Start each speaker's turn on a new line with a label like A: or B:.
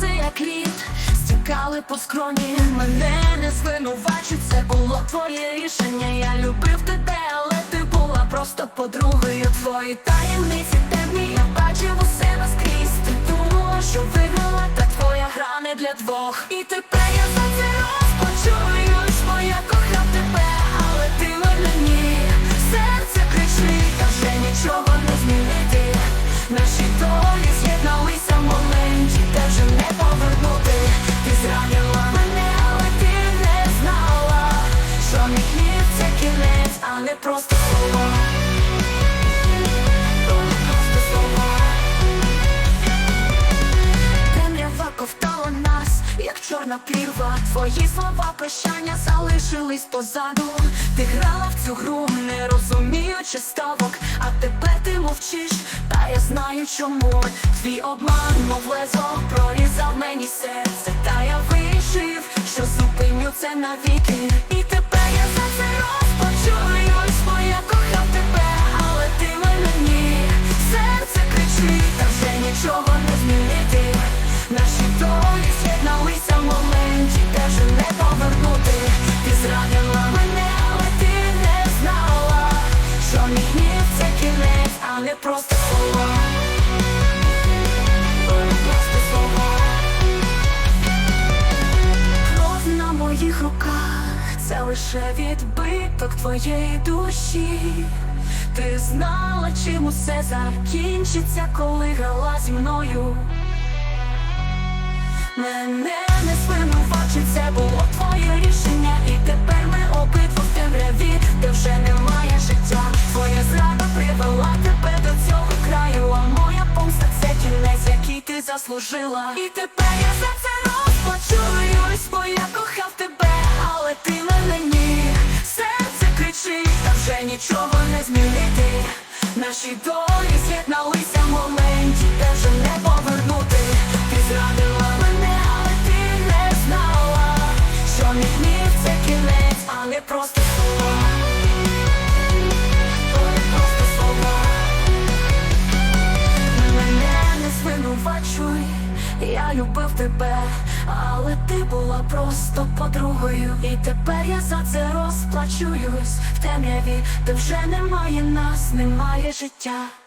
A: сльози, як лід стікали по скроні. Мене не звинувачу. це було твоє рішення. Я любив тебе, але ти була просто подругою. Твої таємниці темні, я бачив усе. Не просто слова. То не просто слова. Темрява ковтала нас, як чорна пліва Твої слова прощання залишились позаду. Ти грала в цю гру, не розуміючи ставок. А тепер ти мовчиш, та я знаю чому. Твій обман, мов лезо, прорізав мені серце. Та я вирішив, що зупиню це навіки мене, але ти не знала Що мій гнів це кінець, а просто слова слова Кров на моїх руках, це лише відбиток твоєї душі. Ти знала, чим усе закінчиться, коли грала зі мною. Мене не звинувачить, це було твоє рішення, і тепер ми обидва в темряві, де вже немає життя. Твоя зрада привела тебе до цього краю, а моя помста це кінець, який ти заслужила. І тепер я за це розплачуюсь, бо я кохав тебе, але ти мене ні. Серце кричить, та вже нічого не змінити. Наші долі просто слова. То не просто слова. Мене не звинувачуй, я любив тебе, але ти була просто подругою. І тепер я за це розплачуюсь в темряві, де вже немає нас, немає життя.